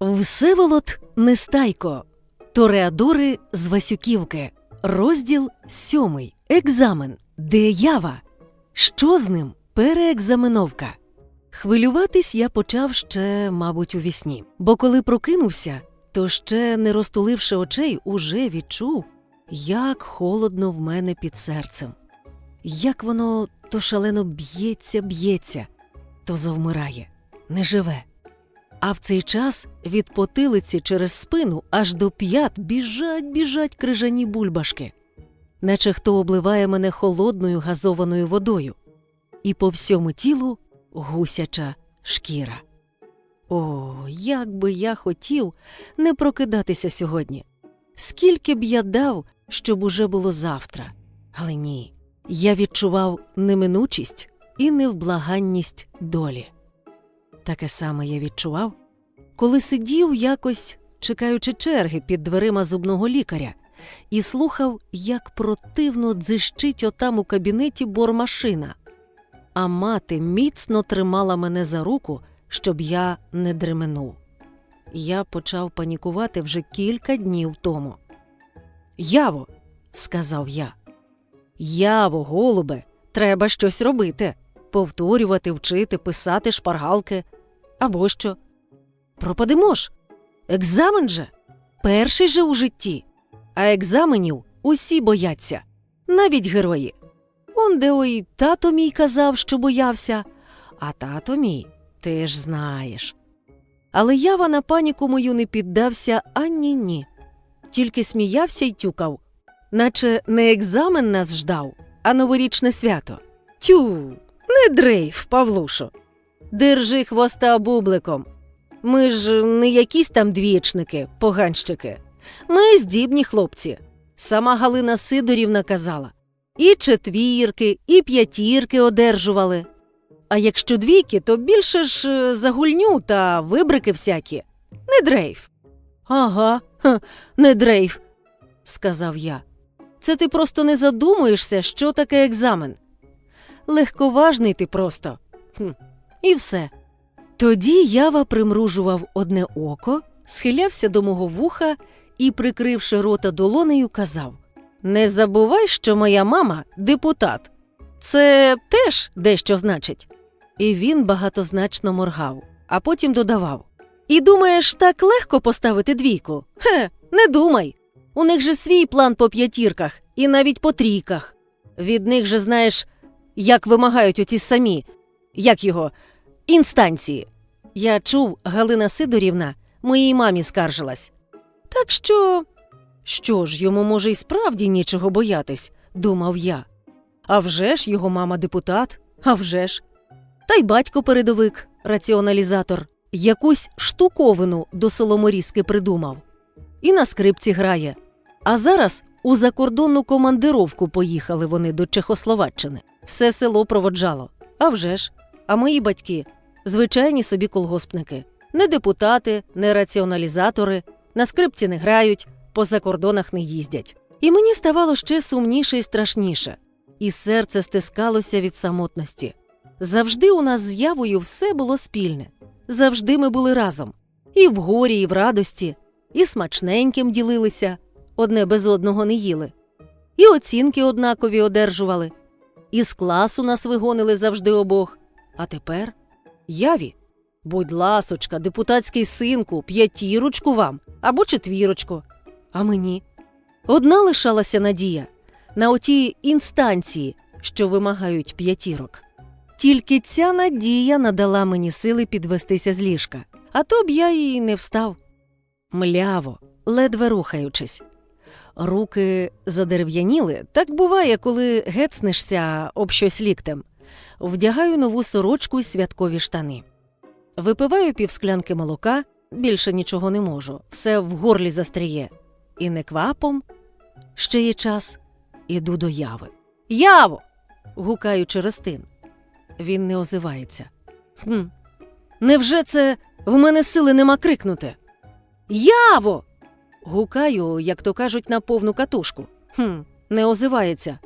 Всеволод Нестайко. Тореадори з Васюківки. Розділ сьомий. Екзамен. Де ява? Що з ним? Переекзаменовка. Хвилюватись я почав ще, мабуть, у вісні. Бо коли прокинувся, то ще не розтуливши очей, уже відчув, як холодно в мене під серцем. Як воно то шалено б'ється, б'ється, то завмирає, не живе. А в цей час від потилиці через спину аж до п'ят біжать, біжать крижані бульбашки, наче хто обливає мене холодною газованою водою, і по всьому тілу гусяча шкіра. О, як би я хотів не прокидатися сьогодні. Скільки б я дав, щоб уже було завтра. Але ні, я відчував неминучість і невблаганність долі. Таке саме я відчував, коли сидів якось, чекаючи черги під дверима зубного лікаря, і слухав, як противно дзищить отам у кабінеті бормашина. А мати міцно тримала мене за руку, щоб я не дременув. Я почав панікувати вже кілька днів тому. Яво, сказав я. Яво, голубе, треба щось робити. Повторювати, вчити, писати шпаргалки. Або що? Пропадемо ж. Екзамен же перший же у житті. А екзаменів усі бояться, навіть герої. Он де ой тато мій казав, що боявся, а тато мій ти ж знаєш. Але ява на паніку мою не піддався ані ні. Тільки сміявся й тюкав, наче не екзамен нас ждав, а новорічне свято. Тю, не дрейф, Павлушо. Держи хвоста бубликом. Ми ж не якісь там двічники, поганщики. Ми здібні хлопці. Сама Галина Сидорівна казала. І четвірки, і п'ятірки одержували. А якщо двійки, то більше ж е, за гульню та вибрики всякі. Не дрейф. Ага, ха, не дрейф, сказав я. Це ти просто не задумуєшся, що таке екзамен. Легковажний ти просто. Хм. І все. Тоді ява примружував одне око, схилявся до мого вуха і, прикривши рота долонею, казав: Не забувай, що моя мама депутат. Це теж дещо значить. І він багатозначно моргав, а потім додавав: І думаєш, так легко поставити двійку? Хе, не думай. У них же свій план по п'ятірках і навіть по трійках. Від них же знаєш, як вимагають оці самі, як його, інстанції. Я чув, Галина Сидорівна моїй мамі скаржилась. Так що, що ж, йому може й справді нічого боятись, думав я. А вже ж його мама депутат, а вже ж. Та й батько передовик, раціоналізатор, якусь штуковину до соломорізки придумав. І на скрипці грає. А зараз у закордонну командировку поїхали вони до Чехословаччини. Все село проводжало. А вже ж, а мої батьки звичайні собі колгоспники. Не депутати, не раціоналізатори, на скрипці не грають, по закордонах не їздять. І мені ставало ще сумніше і страшніше, і серце стискалося від самотності. Завжди у нас з явою все було спільне. Завжди ми були разом. І в горі, і в радості, і смачненьким ділилися, одне без одного не їли. І оцінки однакові одержували, і з класу нас вигонили завжди обох. А тепер яві. Будь ласочка, депутатський синку, п'ятірочку вам або четвірочку. А мені. Одна лишалася надія на оті інстанції, що вимагають п'ятірок. Тільки ця надія надала мені сили підвестися з ліжка, а то б я і не встав. Мляво, ледве рухаючись. Руки задерев'яніли, так буває, коли гецнешся об щось ліктем. Вдягаю нову сорочку й святкові штани. Випиваю півсклянки молока, більше нічого не можу, все в горлі застріє. І не квапом, ще є час, іду до яви. Яво! гукаю через тин. Він не озивається. Хм. Невже це в мене сили нема крикнути? Яво! Гукаю, як то кажуть, на повну катушку. Хм, не озивається.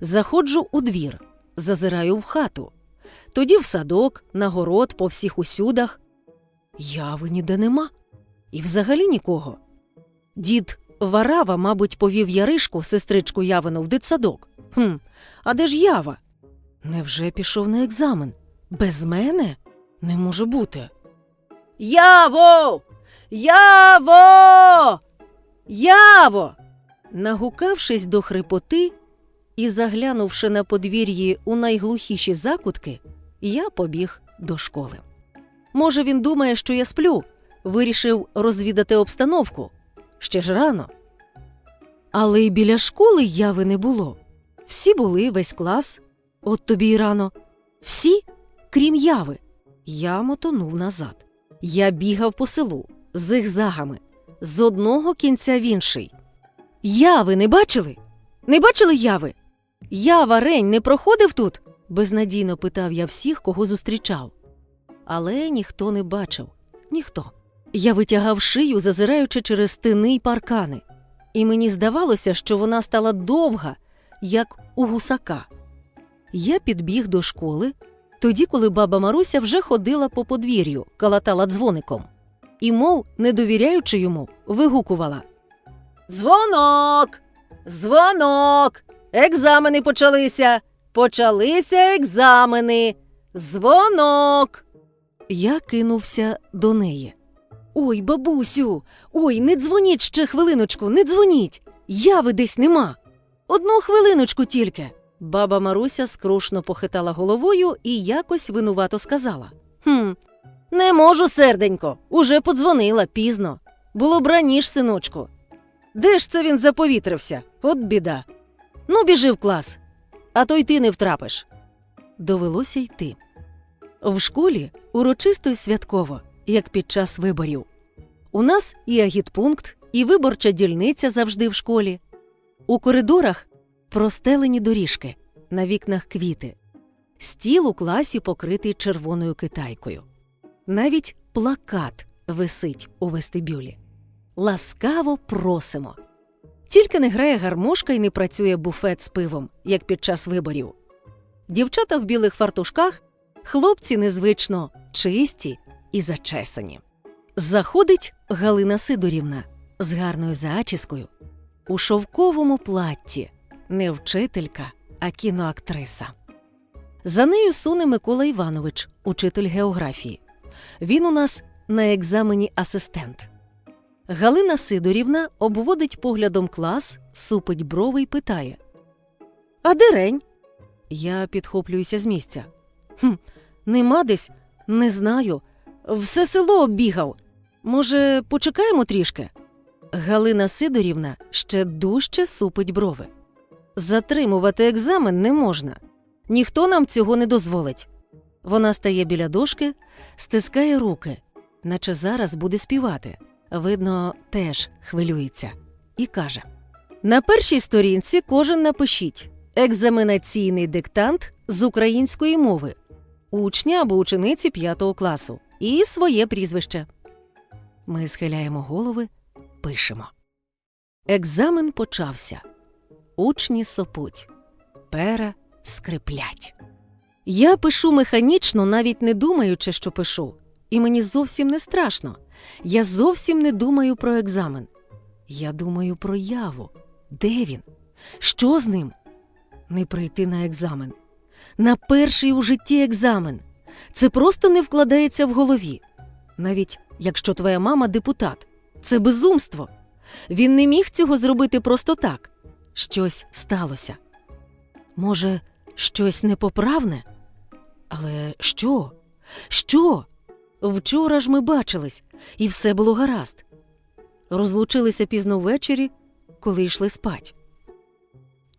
Заходжу у двір, зазираю в хату. Тоді в садок, на город, по всіх усюдах. Яви ніде нема. І взагалі нікого. Дід Варава, мабуть, повів Яришку, сестричку Явину, в дитсадок. Хм, а де ж Ява? Невже пішов на екзамен? Без мене? Не може бути. Яво! Яво! Яво! Нагукавшись до хрипоти і заглянувши на подвір'ї у найглухіші закутки, я побіг до школи. Може, він думає, що я сплю, вирішив розвідати обстановку. Ще ж рано. Але й біля школи яви не було. Всі були, весь клас, от тобі й рано. Всі, крім яви. Я мотонув назад. Я бігав по селу зигзагами, з одного кінця в інший. Яви не бачили? Не бачили яви? Ява Рень не проходив тут? безнадійно питав я всіх, кого зустрічав. Але ніхто не бачив, ніхто. Я витягав шию, зазираючи через стини й паркани, і мені здавалося, що вона стала довга, як у гусака. Я підбіг до школи, тоді, коли баба Маруся вже ходила по подвір'ю, калатала дзвоником, і, мов, не довіряючи йому, вигукувала Дзвонок! Дзвонок! Екзамени почалися! Почалися екзамени! Дзвонок! Я кинувся до неї. Ой, бабусю, ой, не дзвоніть ще хвилиночку, не дзвоніть. Яви десь нема. Одну хвилиночку тільки. Баба Маруся скрушно похитала головою і якось винувато сказала: Хм, не можу, серденько, уже подзвонила пізно. Було б раніш, синочку. Де ж це він заповітрився? От біда. Ну, біжи в клас, а то й ти не втрапиш. Довелося йти. В школі урочисто й святково, як під час виборів. У нас і агітпункт, і виборча дільниця завжди в школі. У коридорах простелені доріжки, на вікнах квіти. Стіл у класі покритий червоною китайкою. Навіть плакат висить у вестибюлі. Ласкаво просимо. Тільки не грає гармошка і не працює буфет з пивом, як під час виборів. Дівчата в білих фартушках, хлопці незвично чисті і зачесані. Заходить Галина Сидорівна з гарною зачіскою у шовковому платті, не вчителька, а кіноактриса. За нею суне Микола Іванович, учитель географії. Він у нас на екзамені асистент. Галина Сидорівна обводить поглядом клас, супить брови й питає: А де рень? Я підхоплююся з місця. Хм, нема десь, не знаю. Все село оббігав. Може, почекаємо трішки? Галина Сидорівна ще дужче супить брови. Затримувати екзамен не можна. Ніхто нам цього не дозволить. Вона стає біля дошки, стискає руки, наче зараз буде співати. Видно, теж хвилюється, і каже: На першій сторінці кожен напишіть екзаменаційний диктант з української мови, учня або учениці 5 класу і своє прізвище. Ми схиляємо голови, пишемо. Екзамен почався. Учні сопуть, пера скриплять. Я пишу механічно, навіть не думаючи, що пишу, і мені зовсім не страшно. Я зовсім не думаю про екзамен. Я думаю про яву. Де він? Що з ним? Не прийти на екзамен. На перший у житті екзамен. Це просто не вкладається в голові. Навіть якщо твоя мама депутат, це безумство. Він не міг цього зробити просто так. Щось сталося. Може, щось непоправне? Але що? Що? Вчора ж ми бачились, і все було гаразд. Розлучилися пізно ввечері, коли йшли спать.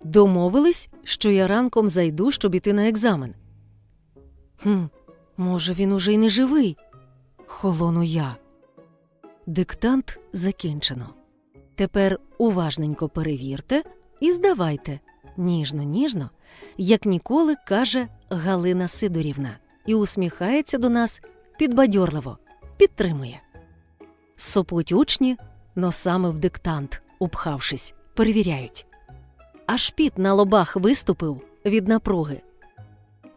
Домовились, що я ранком зайду, щоб іти на екзамен. Хм, може, він уже й не живий. Холону я. Диктант закінчено. Тепер уважненько перевірте і здавайте ніжно, ніжно, як ніколи каже Галина Сидорівна, і усміхається до нас підбадьорливо, підтримує. Сопуть учні носами в диктант, упхавшись, перевіряють. Аж піт на лобах виступив від напруги.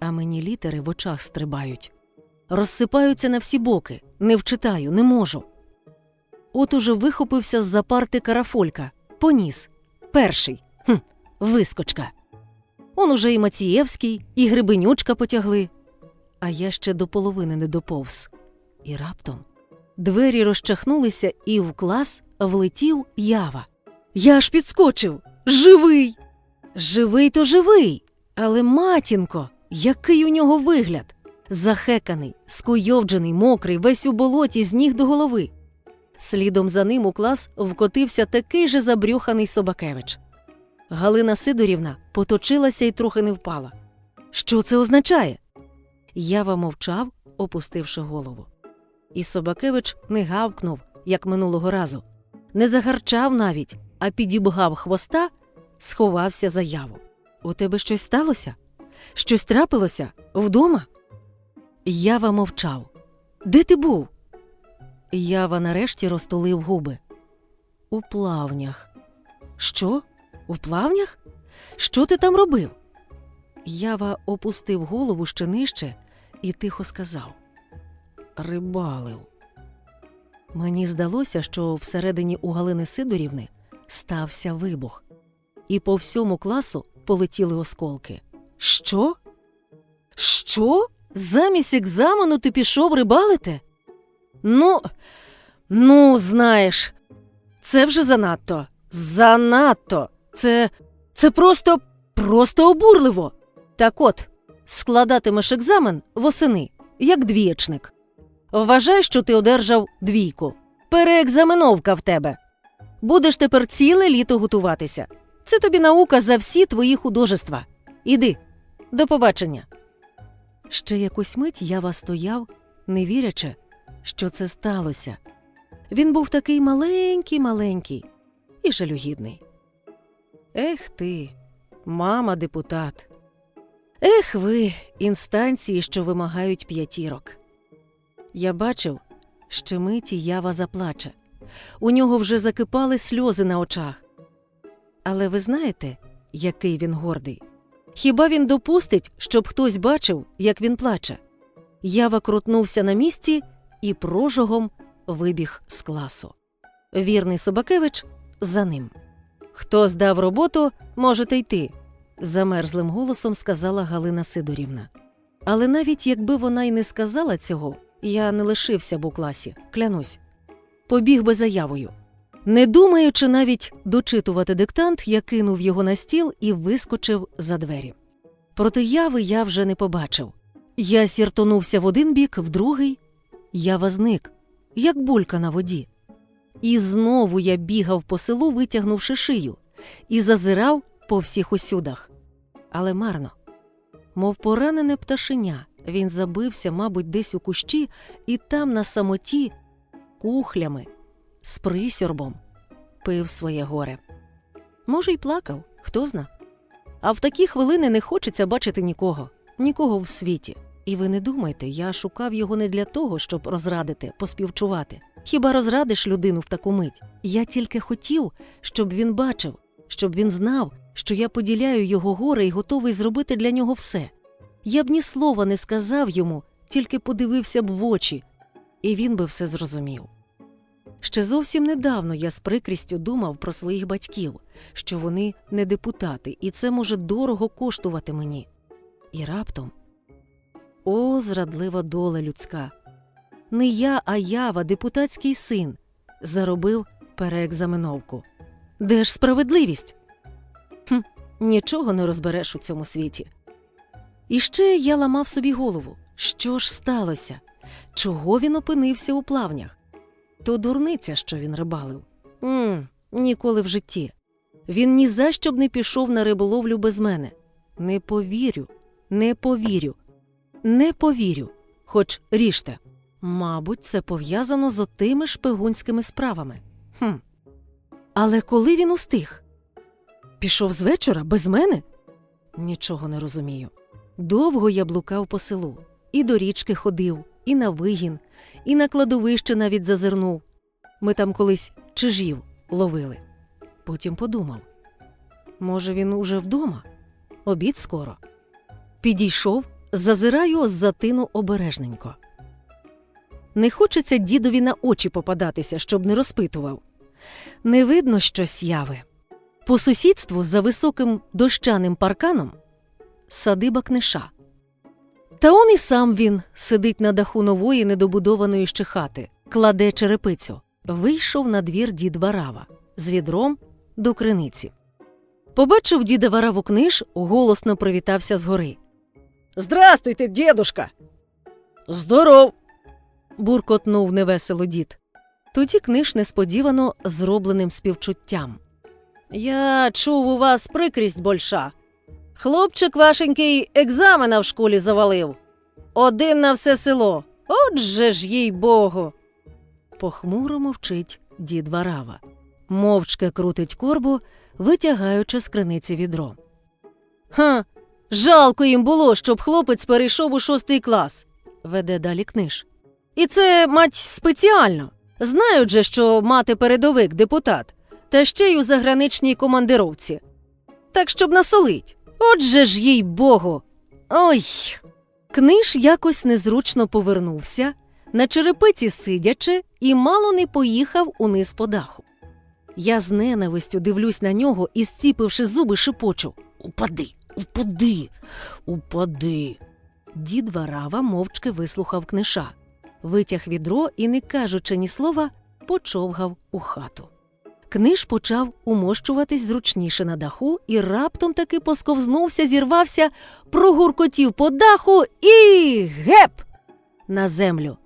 А мені літери в очах стрибають. Розсипаються на всі боки, не вчитаю, не можу. от уже вихопився з-за парти карафолька, поніс. Перший. Хм, вискочка. Он уже і Мацієвський, і Грибенючка потягли. А я ще до половини не доповз. І раптом двері розчахнулися, і в клас влетів ява. Я аж підскочив. Живий! Живий то живий. Але матінко, який у нього вигляд! Захеканий, скуйовджений, мокрий, весь у болоті з ніг до голови. Слідом за ним у клас вкотився такий же забрюханий Собакевич. Галина Сидорівна поточилася і трохи не впала. Що це означає? Ява мовчав, опустивши голову. І Собакевич не гавкнув, як минулого разу, не загарчав навіть, а підібгав хвоста, сховався за яву. У тебе щось сталося? Щось трапилося? Вдома? Ява мовчав. Де ти був? Ява нарешті розтулив губи. У плавнях. Що? У плавнях? Що ти там робив? Ява опустив голову ще нижче і тихо сказав Рибалив. Мені здалося, що всередині у Галини Сидорівни стався вибух, і по всьому класу полетіли осколки. Що? Що? Замість екзамену ти пішов рибалити? Ну, ну, знаєш, це вже занадто. Занадто. Це. Це просто. просто обурливо. Так от, складатимеш екзамен восени, як двієчник. Вважай, що ти одержав двійку. Переекзаменовка в тебе. Будеш тепер ціле літо готуватися. Це тобі наука за всі твої художества. Іди, до побачення. Ще якусь мить Ява стояв, не вірячи, що це сталося. Він був такий маленький, маленький і жалюгідний. Ех ти, мама депутат. Ех ви, інстанції, що вимагають п'ятірок. Я бачив, що миті ява заплаче. У нього вже закипали сльози на очах. Але ви знаєте, який він гордий? Хіба він допустить, щоб хтось бачив, як він плаче? Ява крутнувся на місці і прожогом вибіг з класу. Вірний Собакевич за ним. Хто здав роботу, можете йти, замерзлим голосом сказала Галина Сидорівна. Але навіть якби вона й не сказала цього, я не лишився б у класі, клянусь. Побіг би заявою. Не думаючи навіть дочитувати диктант, я кинув його на стіл і вискочив за двері. Проте яви я вже не побачив. Я сіртонувся в один бік, в другий. Ява зник, як булька на воді. І знову я бігав по селу, витягнувши шию, і зазирав по всіх усюдах. Але марно. Мов поранене пташеня, він забився, мабуть, десь у кущі, і там на самоті, кухлями, з присьорбом, пив своє горе. Може, й плакав, хто зна. А в такі хвилини не хочеться бачити нікого, нікого в світі. І ви не думайте, я шукав його не для того, щоб розрадити, поспівчувати. Хіба розрадиш людину в таку мить? Я тільки хотів, щоб він бачив, щоб він знав, що я поділяю його горе і готовий зробити для нього все. Я б ні слова не сказав йому, тільки подивився б в очі, і він би все зрозумів. Ще зовсім недавно я з прикрістю думав про своїх батьків, що вони не депутати, і це може дорого коштувати мені. І раптом о, зрадлива доля людська! Не я, а ява, депутатський син, заробив переекзаменовку. Де ж справедливість? Нічого не розбереш у цьому світі. І ще я ламав собі голову. Що ж сталося? Чого він опинився у плавнях? То дурниця, що він рибалив. м ніколи в житті. Він ні за що б не пішов на риболовлю без мене. Не повірю, не повірю, не повірю. Хоч ріжте. Мабуть, це пов'язано з отими шпигунськими справами. Хм. Але коли він устиг? Пішов з вечора без мене? Нічого не розумію. Довго я блукав по селу, і до річки ходив, і на вигін, і на кладовище навіть зазирнув. Ми там колись чижів ловили. Потім подумав: може, він уже вдома? Обід скоро. Підійшов, зазираю з затину обережненько. Не хочеться дідові на очі попадатися, щоб не розпитував. Не видно щось яви. По сусідству за високим дощаним парканом садиба книша. Та он і сам він сидить на даху нової недобудованої ще хати, кладе черепицю. Вийшов на двір дід Варава з відром до криниці. Побачив діда Вараву книж, голосно привітався згори. Здрастуйте, дідушка. Здоров. буркотнув невесело дід. Тоді книж несподівано зробленим співчуттям. Я чув у вас прикрість больша. Хлопчик вашенький екзамена в школі завалив. Один на все село. Отже ж, їй богу. Похмуро мовчить дід Варава. Мовчки крутить корбу, витягаючи з криниці відро. Ха, жалко їм було, щоб хлопець перейшов у шостий клас, веде далі книж. І це, мать, спеціально. Знають же, що мати передовик депутат, та ще й у заграничній командировці. Так, щоб насолить. Отже ж, їй богу. Ой. Книж якось незручно повернувся, на черепиці сидячи, і мало не поїхав униз по даху. Я з ненавистю дивлюсь на нього і, зціпивши зуби, шепочу Упади, упади, упади. Дід Варава мовчки вислухав книша, витяг відро і, не кажучи ні слова, почовгав у хату. Книж почав умощуватись зручніше на даху і раптом таки посковзнувся, зірвався, прогуркотів по даху і геп на землю,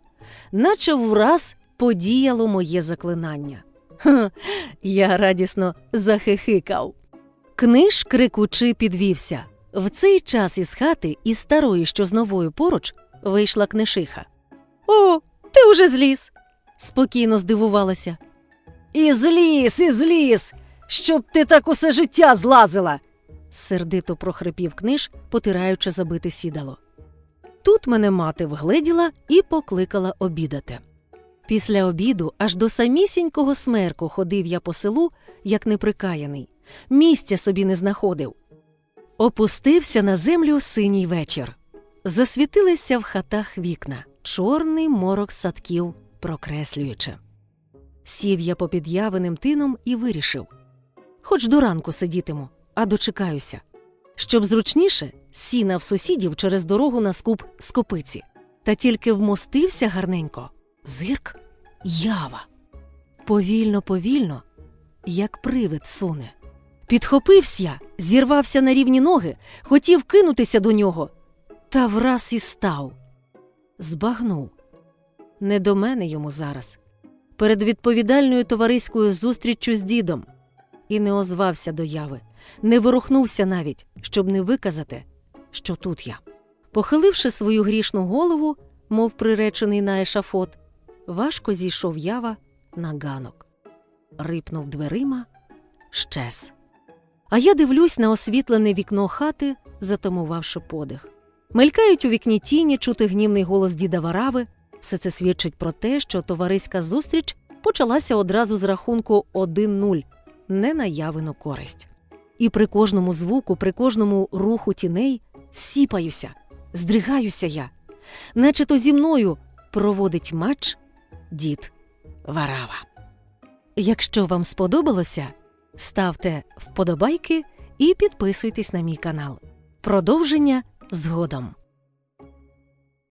наче враз подіяло моє заклинання. Ха, я радісно захихикав. Книж крикучи підвівся. В цей час із хати, із старої, що з новою поруч, вийшла книшиха. О, ти уже зліз. спокійно здивувалася. І зліз, і зліз, щоб ти так усе життя злазила. сердито прохрипів книж, потираючи забите сідало. Тут мене мати вгледіла і покликала обідати. Після обіду аж до самісінького смерку ходив я по селу, як неприкаяний, місця собі не знаходив. Опустився на землю синій вечір. Засвітилися в хатах вікна, чорний морок садків прокреслюючи. Сів я попід явиним тином і вирішив хоч до ранку сидітиму, а дочекаюся. Щоб зручніше, сінав сусідів через дорогу на скуп скопиці. Та тільки вмостився гарненько. Зирк ява. Повільно, повільно, як привид суне. Підхопився я, зірвався на рівні ноги, хотів кинутися до нього, та враз і став. Збагнув. Не до мене йому зараз. Перед відповідальною товариською зустріччю з дідом. І не озвався до яви, не ворухнувся навіть, щоб не виказати, що тут я. Похиливши свою грішну голову, мов приречений на ешафот, важко зійшов ява на ганок. Рипнув дверима, щез. А я дивлюсь на освітлене вікно хати, затамувавши подих. Мелькають у вікні тіні, чути гнівний голос діда Варави. Все це свідчить про те, що товариська зустріч почалася одразу з рахунку 1-0, не на явину користь. І при кожному звуку, при кожному руху тіней сіпаюся, здригаюся я, наче то зі мною проводить матч дід Варава. Якщо вам сподобалося, ставте вподобайки і підписуйтесь на мій канал. Продовження згодом.